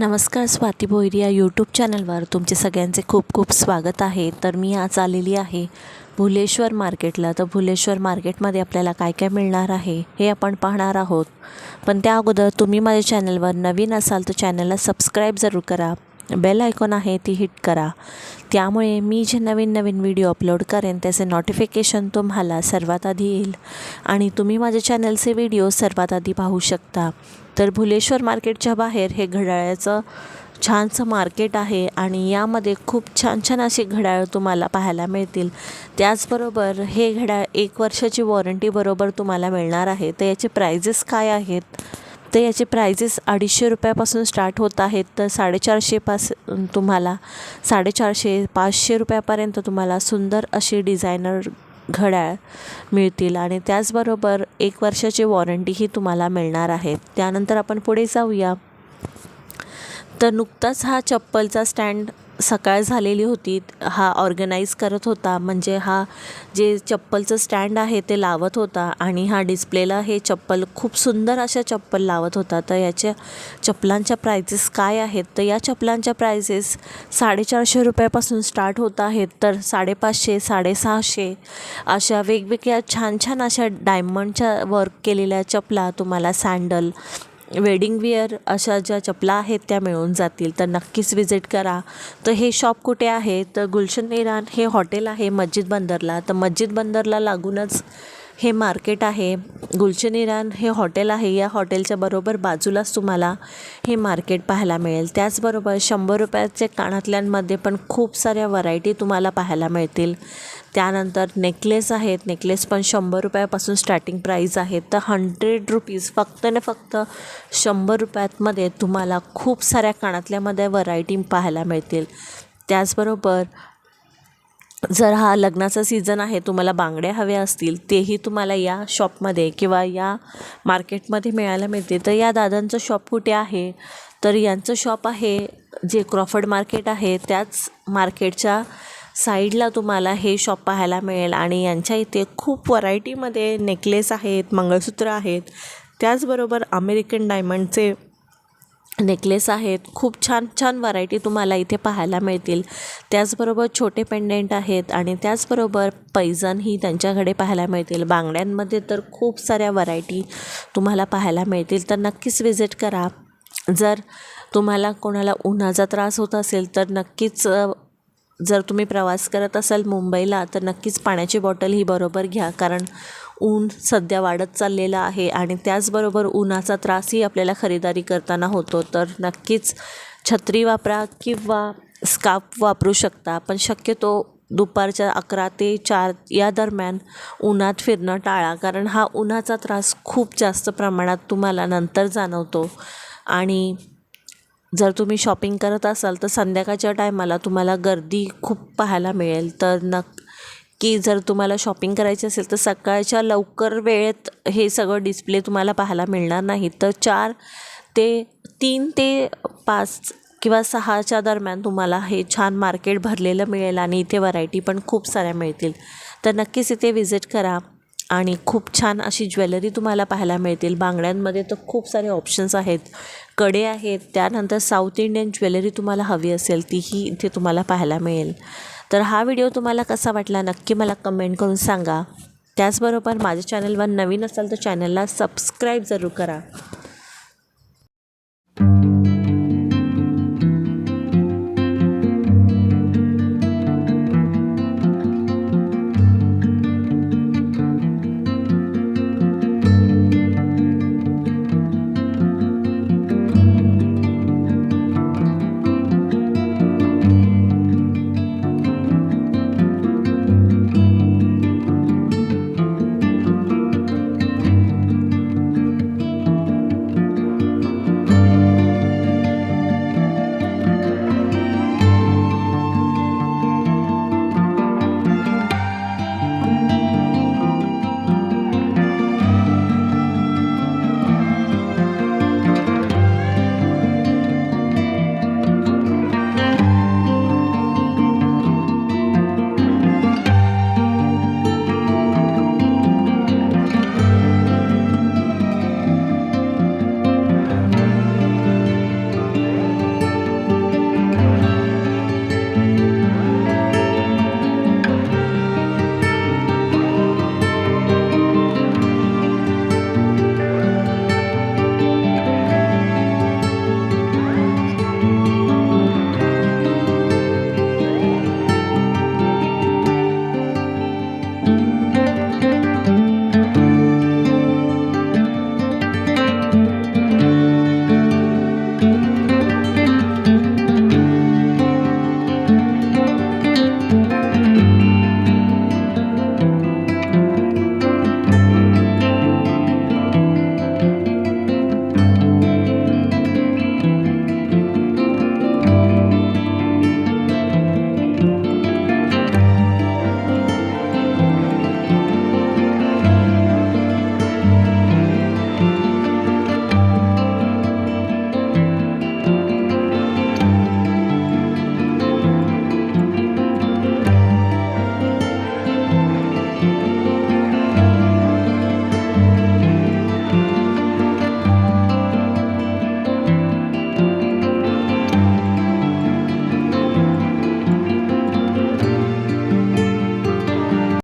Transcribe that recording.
नमस्कार स्वाती भोईरी या यूट्यूब चॅनलवर तुमचे सगळ्यांचे खूप खूप स्वागत आहे. तर मी आज आलेली आहे भुलेश्वर मार्केटला तर भुलेश्वर मार्केटमध्ये आपल्याला काय काय मिळणार आहे हे आपण पाहणार आहोत. पण त्या अगोदर तुम्ही माझ्या चॅनलवर नवीन असाल तर चॅनलला सबस्क्राईब जरूर करा. बेल आयकॉन आहे ती हिट करा. त्यामुळे मी जे नवीन नवीन व्हिडिओ अपलोड करेन त्याचे नोटिफिकेशन तुम्हाला सर्वात आधी येईल. आणि तुम्ही माझ्या चॅनलचे व्हिडिओ सर्वात आधी पाहू शकता. तर भुलेश्वर मार्केटच्या बाहेर हे घड्याळाचं छानसं मार्केट आहे आणि यामध्ये खूप छान छान अशी घड्याळ तुम्हाला पाहायला मिळतील. त्याचबरोबर हे घड्याळ एक वर्षाची वॉरंटी बरोबर तुम्हाला मिळणार आहे. तर याचे प्राइजेस काय आहेत? तर याचे प्रायजेस अडीचशे रुपयापासून स्टार्ट होत आहेत. तर साडेचारशेपास तुम्हाला साडेचारशे पाचशे रुपयापर्यंत तुम्हाला सुंदर अशी डिझायनर घड्याळ मिळतील. आणि त्याचबरोबर एक वर्षाची वॉरंटीही तुम्हाला मिळणार आहे. त्यानंतर आपण पुढे जाऊया. तर नुकताच हा चप्पलचा स्टँड सकाळ झालेली होती हा ऑर्गनाईज करत होता. म्हणजे हा जे चप्पलचं स्टँड आहे ते लावत होता आणि हा डिस्प्लेला हे चप्पल खूप सुंदर अशा चप्पल लावत होता. तर याच्या चप्पलांच्या प्राइजेस काय आहेत? तर या चप्पलांच्या प्राइजेस साडेचारशे रुपयापासून स्टार्ट होत आहेत. तर साडेपाचशे साडेसहाशे अशा वेगवेगळ्या छान छान अशा डायमंडच्या वर्क केलेल्या चपला तुम्हाला सँडल वेडिंग वेअर अशा ज्या चपला आहेत त्या मिळून जातील. तर नक्कीच विजिट करा. तर हे शॉप कुठे आहे? तर गुलशन इराण हे हॉटेल आहे मस्जिद बंदरला. तर मस्जिद बंदरला लागूनच हे मार्केट आहे गुलशन इराण हे हॉटेल आहे या हॉटेलच्या बरोबर बाजूलाच तुम्हाला हे मार्केट पाहायला मिळेल. त्याचबरोबर शंभर रुपयाच्या कानातल्यांमध्ये पण खूप साऱ्या व्हरायटी तुम्हाला पाहायला मिळतील. त्यानंतर नेकलेस आहेत नेकलेस पण शंभर रुपयापासून स्टार्टिंग प्राईज आहे. तर हंड्रेड रुपीज फक्त ना फक्त शंभर रुपयातमध्ये तुम्हाला खूप साऱ्या कानातल्यामध्ये व्हरायटी पाहायला मिळतील. त्याचबरोबर जर हा लग्नाचा सीझन आहे तुम्हाला बांगड्या हव्या असतील तेही तुम्हाला या शॉपमध्ये किंवा या मार्केटमध्ये मिळायला मिळते तर या दादांचं शॉप कुठे आहे? तर यांचं शॉप आहे जे क्रॉफर्ड मार्केट आहे त्याच मार्केटच्या साईडला तुम्हाला हे शॉप पाहायला मिळेल. आणि यांच्या इथे खूप व्हरायटीमध्ये नेकलेस आहेत मंगळसूत्र आहेत. त्याचबरोबर अमेरिकन डायमंडचे नेकलेस आहेत. खूप छान छान व्हरायटी तुम्हाला इथे पाहायला मिळतील. त्याचबरोबर छोटे पेंडेंट आहेत आणि त्याचबरोबर पैजणही त्यांच्याकडे पाहायला मिळतील. बांगड्यांमध्ये तर खूप साऱ्या व्हरायटी तुम्हाला पाहायला मिळतील. तर नक्कीच विजिट करा. जर तुम्हाला कोणाला उन्हाचा त्रास होत असेल तर नक्कीच जर तुम्ही प्रवास करत असाल मुंबईला तर नक्कीच पाण्याची बॉटल ही बरोबर घ्या. कारण ऊन सध्या वाढत चाललेलं आहे आणि त्याचबरोबर उन्हाचा त्रासही आपल्याला खरेदारी करताना होतो. तर नक्कीच छत्री वापरा किंवा स्कार्फ वापरू शकता पण शक्यतो दुपारच्या अकरा ते चार या दरम्यान उन्हात फिरणं टाळा कारण हा उन्हाचा त्रास खूप जास्त प्रमाणात तुम्हाला नंतर जाणवतो. आणि जर तुम्ही शॉपिंग करत असाल तर संध्याकाळच्या टायमाला तुम्हाला गर्दी खूप पाहायला मिळेल. तर नक की जर तुम्हाला शॉपिंग करायची असेल तर सकाळच्या लवकर वेळेत हे सगळं डिस्प्ले तुम्हाला पाहायला मिळणार नाही. तर चार ते तीन ते पाच किंवा सहाच्या दरम्यान तुम्हाला हे छान मार्केट भरलेलं मिळेल आणि इथे व्हरायटी पण खूप साऱ्या मिळतील. तर नक्कीच इथे व्हिजिट करा आणि खूप छान अशी ज्वेलरी तुम्हाला पाहायला मिळतील. बांगड्यांमध्ये तर खूप सारे ऑप्शन्स आहेत. कडे आहेत त्यानंतर साऊथ इंडियन ज्वेलरी तुम्हाला हवी असेल तीही इथे तुम्हाला पाहायला मिळेल. तर हा व्हिडिओ तुम्हाला कसा वाटला नक्की मला कमेंट करून सांगा. त्याचबरोबर माझ्या चॅनलवर नवीन असाल तर चॅनलला सबस्क्राईब जरूर करा.